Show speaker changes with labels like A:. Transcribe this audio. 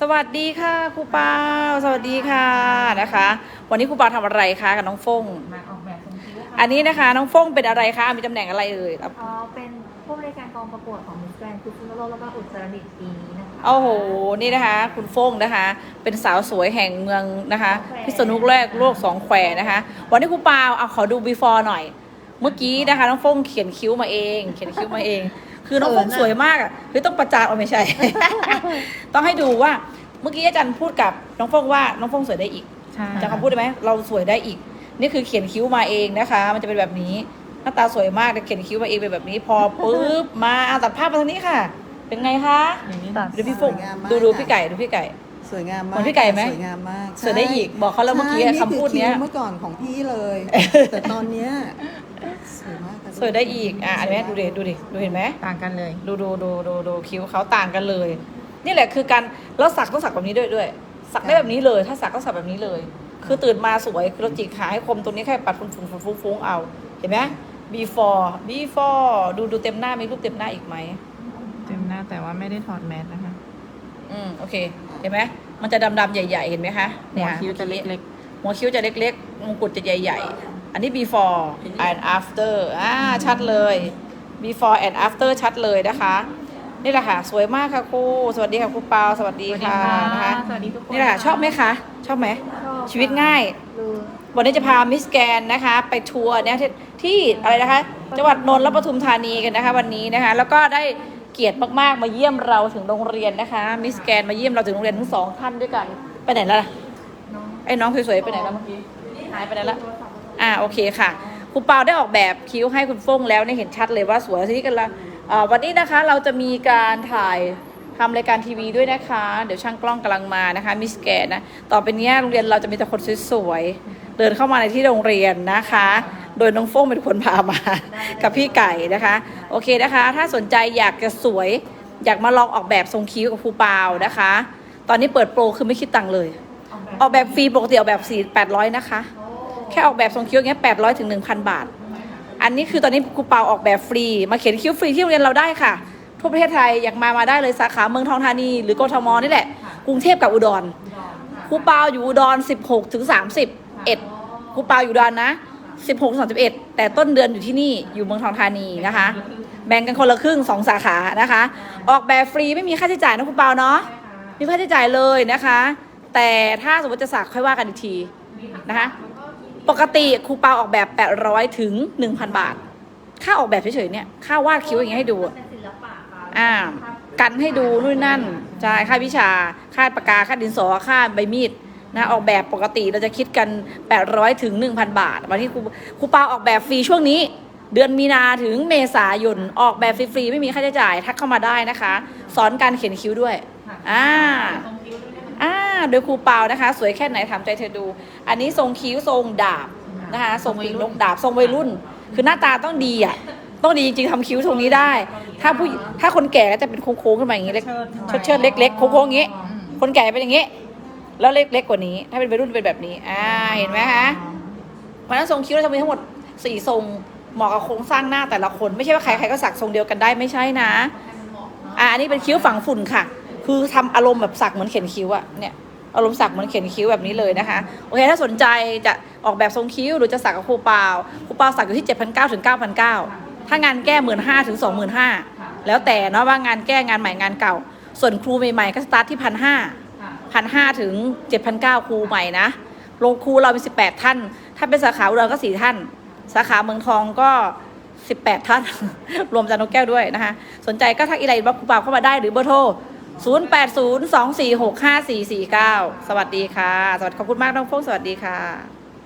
A: สวัสดีค่ะครูเปาสวัสดีค่ะนะคะ วันนี้ครูเปาทำอะไรคะกับน้องฟง
B: มาออกแบบทรงคิ้วค่ะ
A: อันนี้นะคะน้องฟงเป็นอะไรคะมีตำแหน่งอะไรเอ่ยครับ
B: อ๋อเป็นผู้บริการกองประกวดของมิสแกรนด์พิษณุโลกแล้วก็อุตรดิตถ์ปีนี้นะคะ
A: โอ้โหนี่นะคะ คุณฟงนะคะ เป็นสาวสวยแห่งเมืองนะคะ พิษณุโลกโลกสองแควนะคะ วันนี้ครูเปาเอาขอดู before หน่อย เมื่อกี้นะคะ น้องฟงเขียนคิ้วมาเอง เขียนคิ้วมาเอง คือน้องฟงสวยมากอะคือต้องประจานเอาไม่ใช่ ต้องให้ดูว่าเมื่อกี้อาจารย์พูดกับน้องฟงว่าน้องฟงสวยได้อีก
B: ใช่
A: จำคำพูดได้ไหมเราสวยได้อีก นี่คือเขียนคิ้วมาเองนะคะ มันจะเป็นแบบนี้หน้าตาสวยมากแต่เขียนคิ้วมาเองเป็นแบบนี้ พอปุ๊บมาเอาตัดภาพมาทางนี้ค่ะ เป็นไงคะ
B: อย่างนี้
A: ดูพี่ฟง
C: สวยงามมาก
A: ดูดู
C: ค่ะ
A: พี่ไก่ดูพี่ไก่
C: สวยงาม
A: เห
C: มาก
A: มือนพี่ไก่ไหม
C: สวยงามมาก
A: สวยได้อีกบอกเขาแล้วเมื่อกี้
C: ใช่
A: คำพูดเนี้ย
C: คือคิ้วเมื่อก่อนของพี่เลย แต่ตอนเนี้ย สวยมากค่ะ
A: สวยได้อีก อะอันนี้ดูดิดูดิดูเห็นไหม
B: ต่างกันเลย
A: ดูดูดูดูดูคิ้วเขาต่างกันเลย นี่แหละคือการแล้วสักต้องสักแบบนี้ด้วยด้วย สักได้แบบนี้เลย ถ้าสักก็สักแบบนี้เลย คือตื่นมาสวยคือเราจิกขาให้คมตรงนี้แค่ปัดฟุ้งฟุ้งฟุ้งฟุ้งฟุ้งเอา เห็นไหม before before ดูดูเต็มหน้ามีรูปเต็มหน้าอีกไหม
B: เต็มหน้าแต่ว่าไม่ได้ถอดแมสนะคะ
A: อืมโอเค เห็นไหมมันจะดำๆใหญ่ ๆ เห็นไหมคะ
B: หัวคิ้วจะเล็ก
A: หัวคิ้วจะเล็กๆมงกุฎจะใหญ่ ๆ อันนี้ before and after อ่าชัดเลย before and after ชัดเลยนะคะนี่แหละค่ะ สวยมากค่ะครูสวัสดีค่ะครูเปาสวัสดีค่ะนะคะ
B: สวัสดีทุกคน
A: นี่แหละค่ะชอบไหมคะ ชอบไหม
B: ชอบ
A: ชีวิตง่าย
B: ดู
A: วันนี้จะพามิสแกนนะคะ ไปทัวร์เนี่ยที่ที่อะไรนะคะ จังหวัดนนท์และปทุมธานีกันนะคะ วันนี้นะคะ แล้วก็ได้เกียรติมากๆ มาเยี่ยมเราถึงโรงเรียนนะคะ มิสแกนมาเยี่ยมเราถึงโรงเรียนทั้งสองท่านด้วยกัน ไปไหนแล้วล่ะ
B: น้อง
A: ไอ้น้องสวยๆไปไหนแล้วเมื่อกี้หายไปไหนแล้ว อ่าโอเคค่ะครูเปาได้ออกแบบคิ้วให้คุณฟงแล้วเนี่ยเห็นชัดเลยว่าสวยทีนี้กันละอ่าวันนี้นะคะเราจะมีการถ่ายทำรายการทีวีด้วยนะคะ เดี๋ยวช่างกล้องกำลังมานะคะมิสแกนนะต่อไปเนี้ยโรงเรียนเราจะมีแต่คนสวยๆเดินเข้ามาในที่โรงเรียนนะคะ โดยน้องฟงเป็นคนพามากับพี่ไก่นะคะ โอเคนะคะ ถ้าสนใจอยากจะสวย อยากมาลองออกแบบทรงคิ้วกับครูเปานะคะ ตอนนี้เปิดโปรคือไม่คิดตังค์เลย ออกแบบฟรีปกติออกแบบสี่แปดร้อยนะคะ แค่ออกแบบทรงคิ้วอย่างเงี้ยแปดร้อยถึงหนึ่งพันบาท อันนี้คือตอนนี้ครูเปาออกแบบฟรี มาเขียนคิ้วฟรีที่โรงเรียนเราได้ค่ะ ทั่วประเทศไทยอยากมามาได้เลยสาขาเมืองทองธานี หรือกทมนี่แหละ กรุงเทพกับอุดรครูเปาอยู่อุดรสิบหกถึงสามสิบเอ็ดครูเปาอยู่อุดรนะสิบหกถึงสามสิบเอ็ดแต่ต้นเดือนอยู่ที่นี่อยู่เมืองทองธานีนะคะ แบ่งกันคนละครึ่งสองสาขานะคะ ออกแบบฟรีไม่มีค่าใช้จ่ายนะครูเปาเนาะไมมีค่าใช้จ่ายเลยนะคะ แต่ถ้าสมมติจะสักค่อยว่ากันอีกทีนะคะ ปกติครูเปาออกแบบ 800 ถึง 1,000 บาท ค่าออกแบบเฉยๆเนี่ย ค่าวาดคิ้วอย่างเงี้ยให้ดูอะ
B: เป็นศิลปะค่ะ
A: อ่า กันให้ดูนู่นนั่น ใช่ ค่าวิชา ค่าปากกา ค่าดินสอ ค่าใบมีดนะออกแบบปกติเราจะคิดกัน 800 ถึง 1,000 บาท วันที่ครูครูเปาออกแบบฟรีช่วงนี้ เดือนมีนาถึงเมษายน ออกแบบฟรีๆ ไม่มีค่าใช้จ่าย ทักเข้ามาได้นะคะ สอนการเขียนคิ้วด้วย อ่า โดยครูเปานะคะ สวยแค่ไหนถามใจเธอดู อันนี้ทรงคิ้วทรงดาบนะคะทรงปีกนกดาบทรงวัยรุ่น คือหน้าตาต้องดีอะต้องดีจริงๆทำคิ้วทรงนี้ได้ ถ้าผู้ถ้าคนแก่ก็จะเป็นโค้งๆขึ้นมาอย่างนี้เล็กเชิดเชิดๆเล็กๆโค้งๆอย่างนี้ คนแก่เป็นอย่างนี้ แล้วเล็กๆกว่านี้ ถ้าเป็นวัยรุ่นเป็นแบบนี้อ่าเห็นไหมคะเพราะฉะนั้นทรงคิ้วเราจะมีทั้งหมดสี่ทรงเหมาะกับโครงสร้างหน้าแต่ละคน ไม่ใช่ว่าใครๆก็สักทรงเดียวกันได้ไม่ใช่นะอ่าอันนี้เป็นคิ้วฝังฝุ่นค่ะ คือทำอารมณ์แบบสักเหมือนเขียนคิ้วอะเนี่ย อารมณ์สักเหมือนเขียนคิ้วแบบนี้เลยนะคะโอเคถ้าสนใจจะออกแบบทรงคิ้วหรือจะสักกับครูเปาครูเปาสักอยู่ที่ 7,900ถึง9,900ถ้างานแก้หมื่นห้าถึงสองหมื่นห้าแล้วแต่เนาะว่างานแก้งานใหม่งานเก่า ส่วนครูใหม่ๆก็สตาร์ทที่พันห้าพันห้าถึงเจ็ดพันเก้าครูใหม่นะลงครูเรามีสิบแปดท่าน ถ้าเป็นสาขาอุดรก็สี่ท่าน สาขาเมืองทองก็18ท่าน รวมจานกแก้วด้วยนะคะ สนใจก็ทักอีไลน์บล็อกครูเปาเข้ามาได้หรือเบอร์โทร 0802465449 สวัสดีค่ะ สวัสดีขอบคุณมากน้องฟงสวัสดีค่ะ